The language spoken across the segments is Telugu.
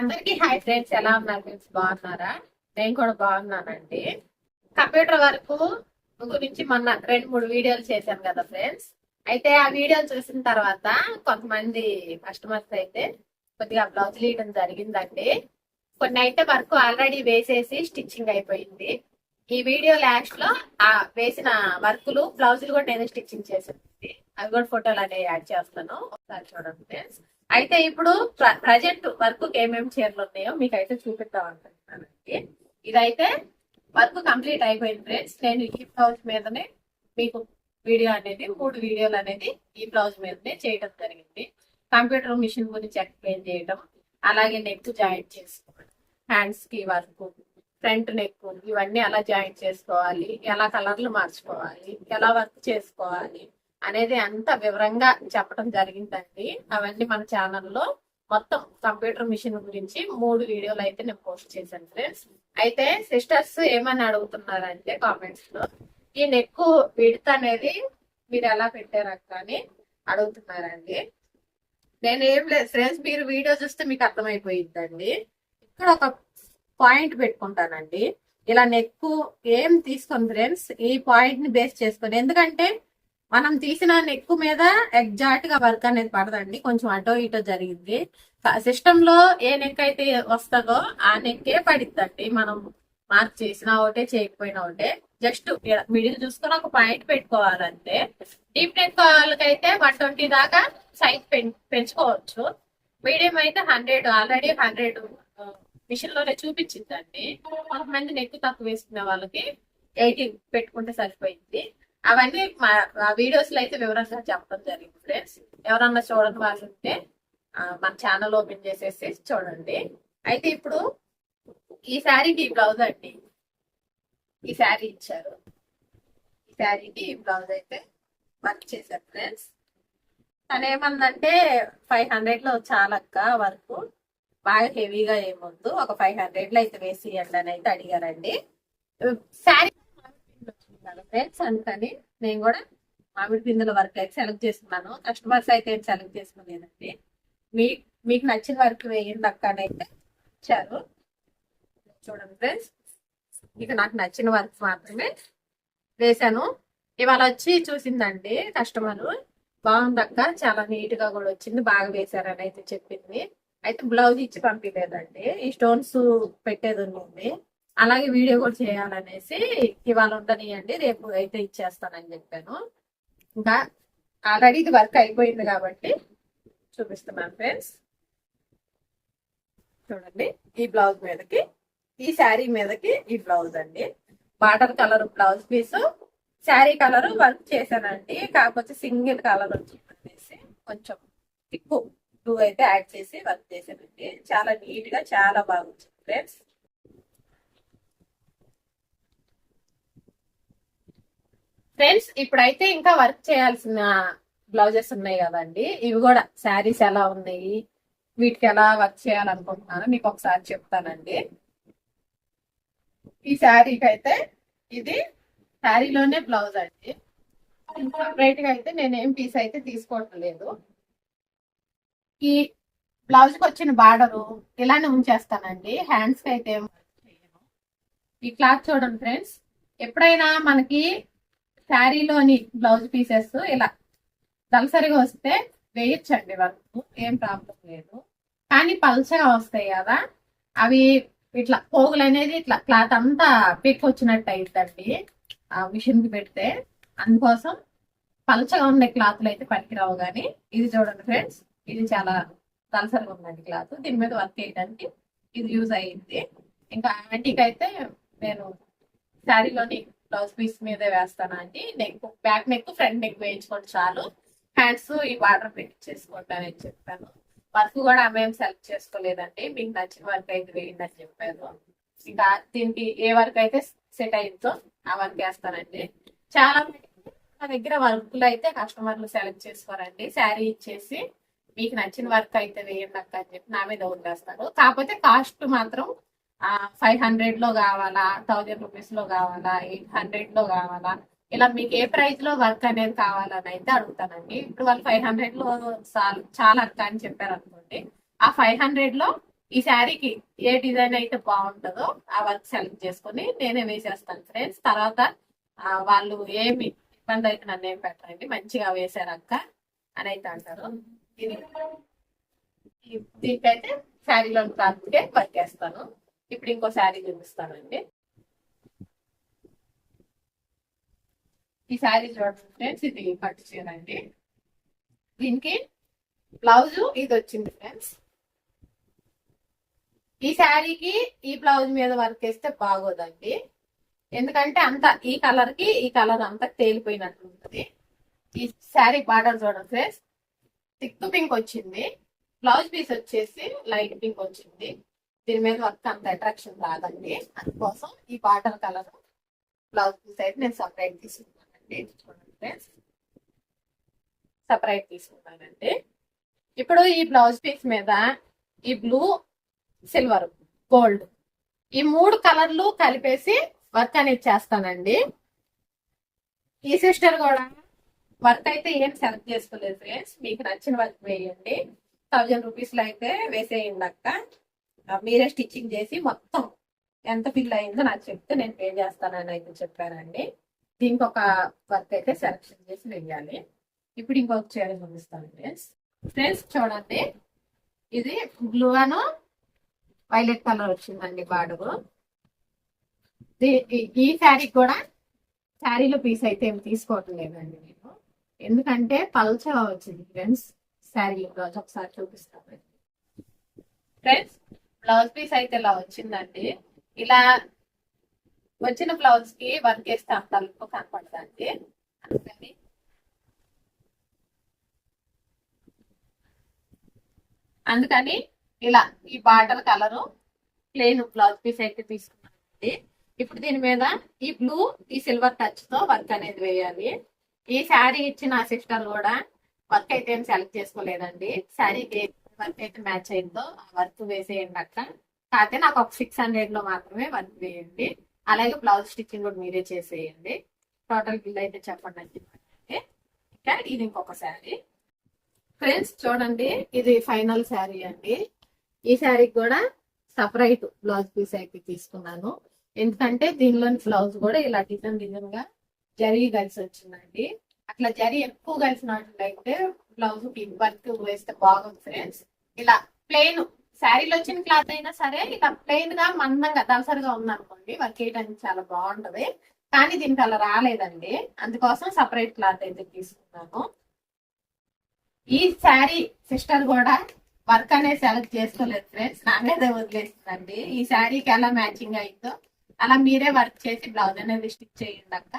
అందరికీ హై ఫ్రెండ్స్ ఎలా ఉన్నారు? ఫ్రెండ్స్ బాగున్నారా? నేను కూడా బాగున్నానండి. కంప్యూటర్ వరకు గురించి మొన్న రెండు మూడు వీడియోలు చేశాను కదా ఫ్రెండ్స్. అయితే ఆ వీడియోలు చూసిన తర్వాత కొంతమంది కస్టమర్స్ అయితే కొద్దిగా బ్లౌజ్ వేయడం జరిగిందండి. కొన్ని అయితే వర్క్ ఆల్రెడీ వేసేసి స్టిచ్చింగ్ అయిపోయింది. ఈ వీడియో లాస్ట్లో ఆ వేసిన వర్కులు బ్లౌజులు కూడా నేను స్టిచ్చింగ్ చేసింది అవి కూడా ఫోటోలు అనేవి యాడ్ చేస్తాను ఒకసారి చూడండి ఫ్రెండ్స్ అయితే ఇప్పుడు ప్రజెంట్ వర్క్ ఏమేమి చీరలు ఉన్నాయో మీకు అయితే చూపిద్దాం అనుకుంటున్నానండి ఇదైతే వర్క్ కంప్లీట్ అయిపోయింది ఫ్రెండ్స్ నేను ఈ బ్లౌజ్ మీదనే మీకు వీడియో అనేది మూడు వీడియోలు అనేది ఈ బ్లౌజ్ మీదనే చేయడం జరిగింది. కంప్యూటర్ మిషన్ గురించి ఎక్స్ప్లెయిన్ చేయడం అలాగే నెక్ జాయింట్ చేసుకోవడం హ్యాండ్స్కి వర్క్ ఫ్రంట్ నెక్ ఇవన్నీ ఎలా జాయింట్ చేసుకోవాలి. ఎలా కలర్లు మార్చుకోవాలి ఎలా వర్క్ చేసుకోవాలి అనేది అంత వివరంగా చెప్పడం జరిగిందండి. అవన్నీ మన ఛానల్లో మొత్తం కంప్యూటర్ మిషన్ గురించి మూడు వీడియోలు అయితే నేను పోస్ట్ చేశాను ఫ్రెండ్స్. అయితే సిస్టర్స్ ఏమని అడుగుతున్నారంటే కామెంట్స్లో ఈ నెక్ విడత అనేది మీరు ఎలా పెట్టారక్క అని అడుగుతున్నారండి. నేను ఏం లేదు ఫ్రెండ్స్ మీరు వీడియో చూస్తే మీకు అర్థమైపోయిందండి ఇక్కడ ఒక పాయింట్ పెట్టుకుంటానండి. ఇలా నెక్ ఏం తీసుకొని ఫ్రెండ్స్ ఈ పాయింట్ని బేస్ చేసుకొని. ఎందుకంటే మనం తీసిన నెక్ మీద ఎగ్జాక్ట్గా వర్క్ అనేది పడదండి. కొంచెం అటో ఇటో జరిగింది సిస్టమ్లో ఏ నెక్ అయితే వస్తుందో ఆ నెక్కే పడిద్దండి. మనం మార్క్ చేసినా ఒకటే చేయకపోయినా ఒకటే. జస్ట్ మిడిల్ చూసుకొని ఒక పాయింట్ పెట్టుకోవాలంటే డీప్ నెక్ వాళ్ళకైతే వన్ ట్వంటీ దాకా సైజ్ పెంచుకోవచ్చు. మీడియం అయితే హండ్రెడ్ ఆల్రెడీ హండ్రెడ్ మిషన్లోనే చూపించిందండి కొంతమంది నెక్ తక్కువ వేసుకునే వాళ్ళకి ఎయిటీ పెట్టుకుంటే సరిపోయింది. అవన్నీ మా వీడియోస్లో అయితే వివరంగా చెప్పడం జరిగింది ఫ్రెండ్స్. ఎవరన్నా చూడని వాళ్ళు ఉంటే మన ఛానల్ ఓపెన్ చేసేసి చూడండి. అయితే ఇప్పుడు ఈ శారీకి బ్లౌజ్ అండి. ఈ శారీ ఇచ్చారు. ఈ శారీకి బ్లౌజ్ అయితే వర్క్ చేశారు ఫ్రెండ్స్. తను ఏమందంటే ఫైవ్ హండ్రెడ్లో చాలక్క వర్క్. బాగా హెవీగా ఏముందు. ఒక ఫైవ్ హండ్రెడ్లో అయితే వేసి ఇవ్వండి అని అయితే అడిగారండి. శారీ ఫ్రెండ్స్ అందుకని నేను కూడా మామిడి పిందుల వర్క్ అయితే సెలెక్ట్ చేసుకున్నాను కస్టమర్స్ అయితే సెలెక్ట్ చేసుకునేదండి మీ మీకు నచ్చిన వర్క్ వేయండి అక్క అయితే ఇచ్చారు. చూడండి ఫ్రెండ్స్ ఇక నాకు నచ్చిన వర్క్ మాత్రమే వేశాను. ఇవాళ వచ్చి చూసిందండి కస్టమర్ బాగుంది అక్క చాలా నీట్గా కూడా వచ్చింది బాగా వేశారని అయితే చెప్పింది. అయితే బ్లౌజ్ ఇచ్చి పంపించలేదండి. ఈ స్టోన్స్ పెట్టేది ఉంది. అలాగే వీడియో కూడా చేయాలనేసి ఇవాళ ఉండనియండి రేపు అయితే ఇచ్చేస్తానని చెప్పాను. ఇంకా ఆల్రెడీ ఇది వర్క్ అయిపోయింది కాబట్టి చూపిస్తున్నాను ఫ్రెండ్స్. చూడండి ఈ బ్లౌజ్ మీదకి ఈ శారీ మీదకి ఈ బ్లౌజ్ అండి. Water colour blouse piece. Sari colour work చేశానండి కాకపోతే సింగిల్ కలర్ వచ్చిందనేసి కొంచెం ఎక్కువ టూ అయితే యాడ్ చేసి వర్క్ చేశానండి. చాలా నీట్గా చాలా బాగుంది ఫ్రెండ్స్. ఫ్రెండ్స్ ఇప్పుడైతే ఇంకా వర్క్ చేయాల్సిన బ్లౌజెస్ ఉన్నాయి కదండి. ఇవి కూడా శారీస్ ఎలా ఉన్నాయి? వీటికి ఎలా వర్క్ చేయాలనుకుంటున్నాను మీకు ఒకసారి చెప్తానండి. ఈ శారీకి అయితే ఇది శారీలోనే బ్లౌజ్ అండి. సపరేట్గా అయితే నేను ఏం పీస్ అయితే తీసుకోవటం లేదు. ఈ బ్లౌజ్కి వచ్చిన బార్డరు ఇలానే ఉంచేస్తానండి. హ్యాండ్స్కి అయితే ఈ క్లాత్ చూడండి ఫ్రెండ్స్. ఎప్పుడైనా మనకి శారీలోని బ్లౌజ్ పీసెస్ ఇలా దళసరిగా వస్తే వేయచ్చండి వర్క్ ఏం ప్రాబ్లం లేదు. కానీ పల్చగా వస్తాయి కదా. అవి ఇట్లా పోగులు అనేది ఇట్లా క్లాత్ అంతా పిక్ వచ్చినట్టు అయిద్దండి ఆ మిషన్కి పెడితే. అందుకోసం పలుచగా ఉండే క్లాత్లు అయితే పనికిరావు కానీ ఇది చూడండి ఫ్రెండ్స్ ఇది చాలా తలసరిగా ఉందండి క్లాత్. దీని మీద వర్క్ చేయడానికి ఇది యూజ్ అయ్యింది. ఇంకా ఆంటీకి అయితే నేను శారీలోని బ్లౌజ్ పీస్ మీదే వేస్తాను అండి? Neck back neck front neck వేయించుకోండి చాలు. హ్యాండ్స్ ఈ బార్డర్ పెట్టి చేసుకుంటానని అని చెప్పాను. వర్క్ కూడా ఆమె సెలెక్ట్ చేసుకోలేదండి. మీకు నచ్చిన వర్క్ అయితే వేయండి అని చెప్పాను ఇంకా దీనికి ఏ వర్క్ అయితే సెట్ అయిందో ఆ వర్క్ వేస్తానండి. చాలా నా దగ్గర వర్క్లు అయితే కస్టమర్లు సెలెక్ట్ చేసుకోరండి. శారీ ఇచ్చేసి మీకు నచ్చిన వర్క్ అయితే వేయండి అక్క అని చెప్పి నా మీద వదిలేస్తారు. కాకపోతే కాస్ట్ మాత్రం ఫైవ్ హండ్రెడ్లో కావాలా? థౌజండ్ రూపీస్లో కావాలా? ఎయిట్ హండ్రెడ్లో కావాలా? ఇలా మీకు ఏ ప్రైస్లో వర్క్ అనేది కావాలని అయితే అడుగుతానండి. ఇప్పుడు వాళ్ళు ఫైవ్ హండ్రెడ్లో చాలా అక్క అని చెప్పారు అనుకోండి. ఆ ఫైవ్ హండ్రెడ్లో ఈ శారీకి ఏ డిజైన్ అయితే బాగుంటుందో ఆ వర్క్ సెలెక్ట్ చేసుకుని నేనే వేసేస్తాను ఫ్రెండ్స్ తర్వాత వాళ్ళు ఏమి ఇబ్బంది అయితే నన్ను ఏం పెట్టరండి. మంచిగా వేశారు అక్క అని అయితే అంటారు. దీనికైతే శారీలో క్లాత్కే వర్క్ చేస్తాను. ఇప్పుడు ఇంకో శారీ చూపిస్తానండి. ఈ శారీ చూడండి ఫ్రెండ్స్ ఇది పట్టు చీర అండి దీనికి బ్లౌజ్ ఇది వచ్చింది ఫ్రెండ్స్. ఈ శారీకి ఈ బ్లౌజ్ మీద వర్క్ వేస్తే బాగోదండి. ఎందుకంటే అంత ఈ కలర్కి ఈ కలర్ అంతా తేలిపోయినట్టు ఉంటుంది. ఈ శారీ బార్డర్ చూడండి ఫ్రెండ్స్. థిక్ పింక్ వచ్చింది. బ్లౌజ్ పీస్ వచ్చేసి లైట్ పింక్ వచ్చింది. దీని మీద వర్క్ అంత అట్రాక్షన్ రాదండి. అందుకోసం ఈ బార్డర్ కలర్ బ్లౌజ్ పీస్ అయితే నేను సపరేట్ తీసుకున్నానండి. చూడండి. ఫ్రెండ్స్ సపరేట్ తీసుకున్నానండి. ఇప్పుడు ఈ బ్లౌజ్ పీస్ మీద ఈ బ్లూ సిల్వర్ గోల్డ్ ఈ మూడు కలర్లు కలిపేసి వర్క్ అనేది చేస్తానండి. ఈ సిస్టర్ కూడా వర్క్ అయితే ఏం సెలెక్ట్ చేసుకోలేదు ఫ్రెండ్స్ మీకు నచ్చిన వర్క్ వేయండి. థౌజండ్ రూపీస్లో అయితే వేసేయండి అక్క. మీరే స్టిచ్చింగ్ చేసి మొత్తం ఎంత బిల్ అయిందో నాకు చెప్తే నేను పే చేస్తానని అయితే చెప్పానండి దీనికి ఒక వర్క్ అయితే సెలెక్షన్ చేసి వెయ్యాలి. ఇప్పుడు ఇంకొక చీర చూపిస్తాను ఫ్రెండ్స్ ఫ్రెండ్స్ చూడండి. ఇది బ్లూ అను వైలెట్ కలర్ వచ్చిందండి బాడుగు ఈ శారీ కూడా శారీలో పీస్ అయితే ఏమి తీసుకోవటం లేదండి నేను. ఎందుకంటే పల్చగా వచ్చింది ఫ్రెండ్స్ శారీ రోజు ఒకసారి చూపిస్తాను. ఫ్రెండ్స్ బ్లౌజ్ పీస్ అయితే ఇలా వచ్చిందండి. ఇలా వచ్చిన బ్లౌజ్కి వర్క్ వేస్తే అంత అలుపు కనపడదండి. అందుకని అందుకని ఇలా ఈ border colour plain blouse piece అయితే తీసుకున్నానండి. ఇప్పుడు దీని మీద ఈ బ్లూ ఈ సిల్వర్ టచ్తో వర్క్ అనేది వేయాలి. ఈ శారీ ఇచ్చిన సిస్టర్ కూడా వర్క్ అయితే ఏం సెలెక్ట్ చేసుకోలేదండి. శారీకి వర్క్ అయితే మ్యాచ్ అయిందో ఆ వర్క్ వేసేయండి అక్క. కాకపోతే నాకు ఒక సిక్స్ హండ్రెడ్లో మాత్రమే వర్క్ వేయండి. అలాగే బ్లౌజ్ స్టిచ్చింగ్ కూడా మీరే చేసేయండి. టోటల్ బిల్ అయితే చెప్పండి అని చెప్పండి ఇంకా ఇది ఇంకొక శారీ ఫ్రెండ్స్ చూడండి ఇది ఫైనల్ శారీ అండి. ఈ శారీకి కూడా సపరేట్ బ్లౌజ్ పీస్ అయితే తీసుకున్నాను. ఎందుకంటే దీనిలోని బ్లౌజ్ కూడా ఇలా డిజైన్ డిజైన్గా జరీ కలిసి వచ్చిందండి. అట్లా జరీ ఎక్కువ కలిసినట్లయితే బ్లౌజ్ వర్క్ వేస్తే బాగుంది ఫ్రెండ్స్ ఇలా ప్లెయిన్ శారీలో వచ్చిన క్లాత్ అయినా సరే ఇలా ప్లెయిన్గా మందంగా దలసరిగా ఉందనుకోండి వర్క్ చేయడానికి చాలా బాగుంటది. కానీ దీనికి అలా రాలేదండి. అందుకోసం సపరేట్ క్లాత్ అయితే తీసుకున్నాను. ఈ శారీ సిస్టర్ కూడా వర్క్ అనేది సెలెక్ట్ చేసుకోలేదు ఫ్రెండ్స్ నా మీదే వదిలేసిందండి. ఈ శారీకి ఎలా మ్యాచింగ్ అయిందో అలా మీరే వర్క్ చేసి బ్లౌజ్ అనేది స్టిచ్ చేయండి అక్క.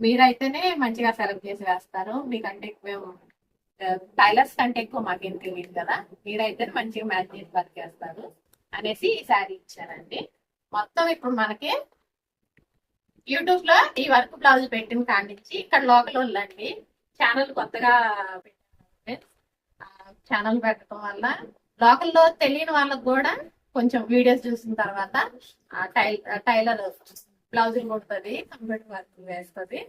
మీరైతేనే మంచిగా సెలెక్ట్ చేసి వేస్తారు. మీకంటే మేము టైలర్స్ కంటే ఎక్కువ మాకేం తెలియదు కదా? మీరైతే మంచిగా మ్యాచ్ చేసి వర్క్ చేస్తారు అనేసి ఈ శారీ ఇచ్చానండి మొత్తం ఇప్పుడు మనకి యూట్యూబ్లో ఈ వర్క్ బ్లౌజ్ పెట్టిన కాడి ఇక్కడ లోకల్ వాళ్ళండి ఛానల్ కొత్తగా ఛానల్ పెట్టడం వల్ల లోకల్లో తెలియని వాళ్ళకి కూడా కొంచెం వీడియోస్ చూసిన తర్వాత ఆ టైలర్ బ్లౌజులు కుడుతుంది కంప్యూటర్ వర్క్ వేస్తుంది.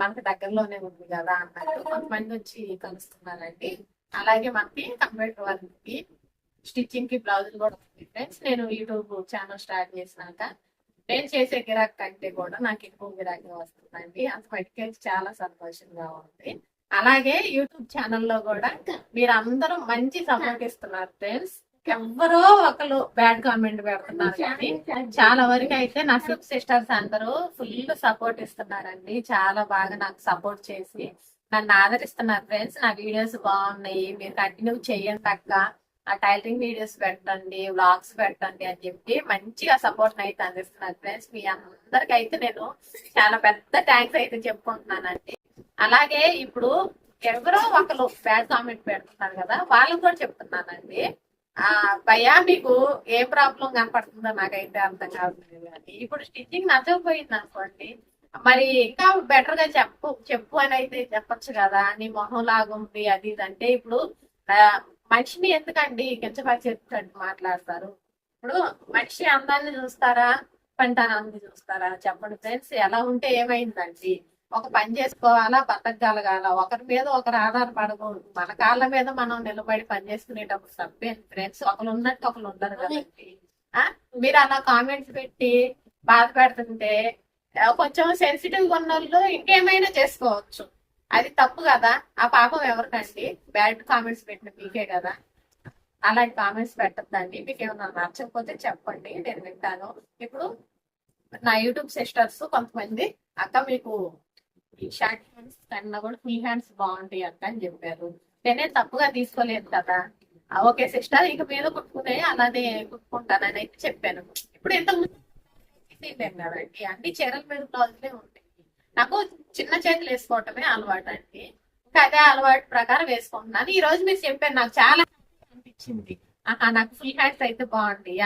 మనకి దగ్గరలోనే ఉంది కదా అన్నట్టు కొంతమంది వచ్చి కలుస్తున్నారండి. అలాగే మనకి కంప్యూటర్ వర్క్కి స్టిచ్చింగ్కి బ్లౌజులు కూడా ఉంది ఫ్రెండ్స్. నేను యూట్యూబ్ ఛానల్ స్టార్ట్ చేసినాక నేను చేసే గిరాక్ కంటే కూడా నాకు ఎక్కువ గిరాకీ వస్తుందండి. అంత మటుకే చాలా సంతోషంగా ఉంది. అలాగే యూట్యూబ్ ఛానల్లో కూడా మీరు అందరూ మంచి సపోర్ట్ ఇస్తున్నారు ఫ్రెండ్స్. ఎవరో ఒకరు బ్యాడ్ కామెంట్ పెడుతున్నారు కానీ చాలా వరకు అయితే నా సిక్స్ సిస్టర్స్ అందరూ ఫుల్ సపోర్ట్ ఇస్తున్నారండి. చాలా బాగా నాకు సపోర్ట్ చేసి నన్ను ఆదరిస్తున్నారు ఫ్రెండ్స్. నా వీడియోస్ బాగున్నాయి. మీరు కంటిన్యూ చేయండి అక్క. ఆ టైలరింగ్ వీడియోస్ పెట్టండి వ్లాగ్స్ పెట్టండి అని చెప్పి మంచిగా సపోర్ట్ అయితే అందిస్తున్నారు ఫ్రెండ్స్. మీ అందరికి అయితే నేను చాలా పెద్ద థ్యాంక్స్ అయితే చెప్పుకుంటున్నానండి. అలాగే ఇప్పుడు ఎవరో ఒకరు బ్యాడ్ కామెంట్ పెడుతున్నారు కదా వాళ్ళకి కూడా చెప్తున్నానండి. ఆ భయ్యా మీకు ఏ ప్రాబ్లం కనపడుతుందో నాకైతే అర్థం కాదు. ఇప్పుడు స్టిచ్చింగ్ నచ్చకపోయింది అనుకోండి మరి ఇంకా బెటర్గా చెప్పు చెప్పు అని అయితే చెప్పొచ్చు కదా నీ మొహం లాగుంది అది ఇది అంటే ఇప్పుడు మనిషిని ఎందుకండి కించపరిచేటట్టు మాట్లాడతారు? ఇప్పుడు మనిషి అందాన్ని చూస్తారా పంటానాన్ని చూస్తారా? చెప్పండి ఫ్రెండ్స్ ఎలా ఉంటే ఏమైందండి? ఒక పని చేసుకోవాలా బతకగలగాల? ఒకరి మీద ఒకరు ఆధారపడకూడదు. మన కాళ్ళ మీద మనం నిలబడి పని చేసుకునేటప్పుడు తప్పే. ఫ్రెండ్స్ ఒకరు ఉన్నట్టు ఒకరు ఉండరు కదండి? మీరు అలా కామెంట్స్ పెట్టి బాధ పెడుతుంటే కొంచెం సెన్సిటివ్గా ఉన్న వాళ్ళు ఇంకేమైనా చేసుకోవచ్చు. అది తప్పు కదా. ఆ పాపం ఎవరికండి బ్యాడ్ కామెంట్స్ పెట్టిన మీకే కదా. అలాంటి కామెంట్స్ పెట్టద్దండి. మీకు ఏమైనా నచ్చకపోతే చెప్పండి. నేను వింటాను. ఇప్పుడు నా యూట్యూబ్ సిస్టర్స్ కొంతమంది అక్క మీకు షార్ట్ హ్యాండ్స్ కన్నా కూడా ఫుల్ హ్యాండ్స్ బాగుంటాయి అక్క అని చెప్పారు. నేనే తప్పుగా తీసుకోలేదు కదా. ఆ, ఓకే సిస్టర్ ఇక మీద కుట్టుకునే అలానే కుట్టుకుంటానని అయితే చెప్పాను. ఇప్పుడు ఎంత కదండి అన్ని చీరల మీద బ్లౌజులే ఉంటాయి. నాకు చిన్న చేతులు వేసుకోవటమే అలవాటు అండి. ఇంకా అదే అలవాటు ప్రకారం వేసుకుంటున్నాను. ఈ రోజు మీరు చెప్పారు నాకు చాలా అనిపించింది. ఆహా నాకు ఫుల్ హ్యాండ్స్ అయితే బాగుంటాయి?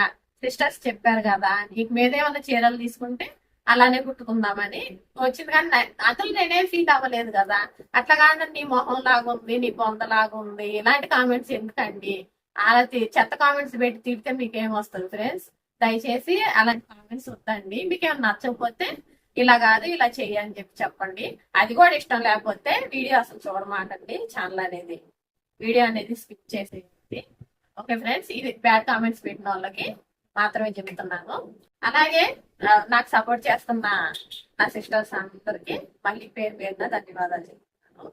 సిస్టర్స్ చెప్పారు కదా. నీకు మీద ఏమైనా చీరలు తీసుకుంటే అలానే కుట్టుకుందామని వచ్చింది. కానీ అసలు నేనేం ఫీల్ అవ్వలేదు కదా. అట్లా కాదండి నీ మొహం లాగుంది నీ బొంద ఉంది ఇలాంటి కామెంట్స్ ఎందుకండి? అలా తి- చెత్త కామెంట్స్ పెట్టి తిడితే మీకు వస్తుంది ఫ్రెండ్స్ దయచేసి అలాంటి కామెంట్స్ వద్దండి. మీకేమైనా నచ్చకపోతే ఇలా కాదు ఇలా చెయ్యి అని చెప్పి చెప్పండి. అది కూడా ఇష్టం లేకపోతే వీడియో అసలు చూడమాటండి ఛానల్ అనేది వీడియో అనేది స్కిప్ చేసేది ఓకే ఫ్రెండ్స్ ఇది బ్యాడ్ కామెంట్స్ పెట్టిన వాళ్ళకి మాత్రమే చెప్తున్నాను. అలాగే నాకు సపోర్ట్ చేస్తున్న నా సిస్టర్స్ అందరికి మళ్ళీ పేరు పేరున ధన్యవాదాలు చెప్తున్నాను.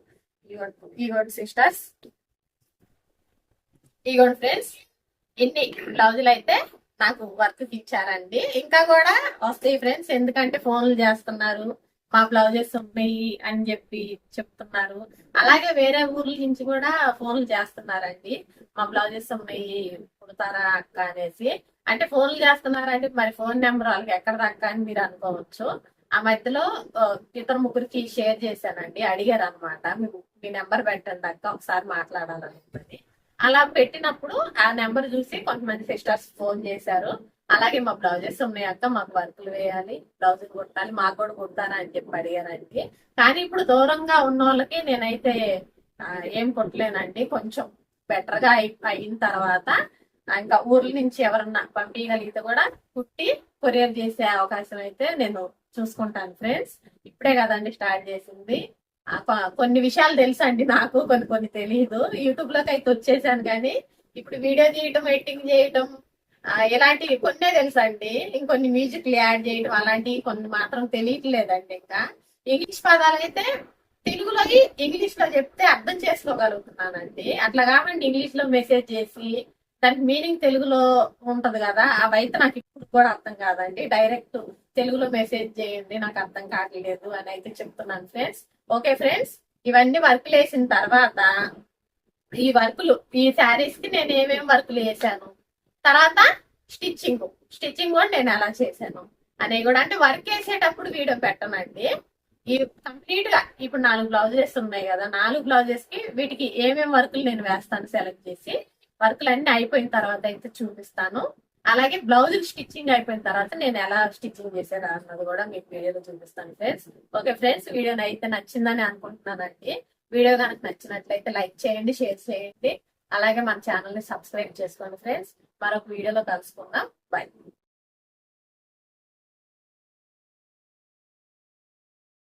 ఈగోడ్ సిస్టర్స్ ఈగోడ్ ఫ్రెండ్స్ ఇన్ని బ్లౌజులు అయితే నాకు వర్క్ ఇచ్చారండి. ఇంకా కూడా వస్తాయి ఫ్రెండ్స్ ఎందుకంటే ఫోన్లు చేస్తున్నారు. మా బ్లౌజెస్ ఉన్నాయి అని చెప్పి చెప్తున్నారు. అలాగే వేరే ఊర్ల నుంచి కూడా ఫోన్లు చేస్తున్నారండి. మా బ్లౌజెస్ ఉన్నాయి కుడతారా అక్క అనేసి. అంటే ఫోన్లు చేస్తున్నారంటే మరి ఫోన్ నెంబర్ వాళ్ళకి ఎక్కడ దక్క అని మీరు అనుకోవచ్చు. ఆ మధ్యలో ఆ, ఇద్దరు ముగ్గురికి షేర్ చేశానండి. అడిగారు అనమాట మీ నెంబర్ పెట్టండి అక్క ఒకసారి మాట్లాడాలని అలా పెట్టినప్పుడు ఆ నెంబర్ చూసి కొంతమంది సిస్టర్స్ ఫోన్ చేశారు. అలాగే మా బ్లౌజెస్ ఉన్నాయి అక్క మాకు వర్కులు వేయాలి బ్లౌజులు కుట్టాలి మాకు కూడా కుడతారా అని చెప్పి అడిగారండి. కానీ ఇప్పుడు దూరంగా ఉన్న వాళ్ళకి నేనైతే ఏం కుట్టలేనండి. కొంచెం బెటర్గా అయిన తర్వాత ఇంకా ఊర్ల నుంచి ఎవరన్నా పంపించగలిగితే కూడా కుట్టి కొరియర్ చేసే అవకాశం అయితే నేను చూసుకుంటాను ఫ్రెండ్స్. ఇప్పుడే కదండి స్టార్ట్ చేసింది. కొన్ని విషయాలు తెలుసు అండి నాకు కొన్ని కొన్ని తెలియదు యూట్యూబ్లోకి అయితే వచ్చేసాను కానీ ఇప్పుడు వీడియో చేయటం ఎడిటింగ్ చేయటం ఇలాంటివి కొన్నే తెలుసు అండి. ఇంకొన్ని మ్యూజిక్ యాడ్ చేయడం అలాంటివి కొన్ని మాత్రం తెలియట్లేదండి ఇంకా. ఇంగ్లీష్ పదాలు అయితే తెలుగులో ఇంగ్లీష్లో చెప్తే అర్థం చేసుకోగలుగుతున్నానండి. అట్లా కాకుండా ఇంగ్లీష్లో మెసేజ్ చేసి దానికి మీనింగ్ తెలుగులో ఉంటది కదా అవైతే నాకు ఇప్పుడు కూడా అర్థం కాదండి. డైరెక్ట్ తెలుగులో మెసేజ్ చేయండి నాకు అర్థం కావట్లేదు అని అయితే చెప్తున్నాను ఫ్రెండ్స్ ఓకే ఫ్రెండ్స్ ఇవన్నీ వర్క్లు వేసిన తర్వాత ఈ వర్కులు ఈ శారీస్కి నేను ఏమేమి వర్కులు వేసాను? తర్వాత స్టిచ్చింగ్ స్టిచ్చింగ్ కూడా నేను ఎలా చేశాను. అనే కూడా అంటే వర్క్ వేసేటప్పుడు వీడియో పెట్టనండి ఈ కంప్లీట్గా ఇప్పుడు నాలుగు బ్లౌజెస్ ఉన్నాయి కదా నాలుగు బ్లౌజెస్కి వీటికి ఏమేమి వర్కులు నేను వేస్తాను సెలెక్ట్ చేసి వర్క్లన్నీ అయిపోయిన తర్వాత అయితే చూపిస్తాను. అలాగే బ్లౌజ్ స్టిచ్చింగ్ అయిపోయిన తర్వాత నేను ఎలా స్టిచ్చింగ్ చేసేదా అన్నది కూడా మీకు వీడియోలో చూపిస్తాను ఫ్రెండ్స్ ఓకే ఫ్రెండ్స్ వీడియో అయితే నచ్చిందని అనుకుంటున్నానండి. వీడియో కనుక నచ్చినట్లయితే లైక్ చేయండి షేర్ చేయండి. అలాగే మన ఛానల్ని సబ్స్క్రైబ్ చేసుకోండి ఫ్రెండ్స్ మరొక వీడియోలో కలుసుకుందాం. బై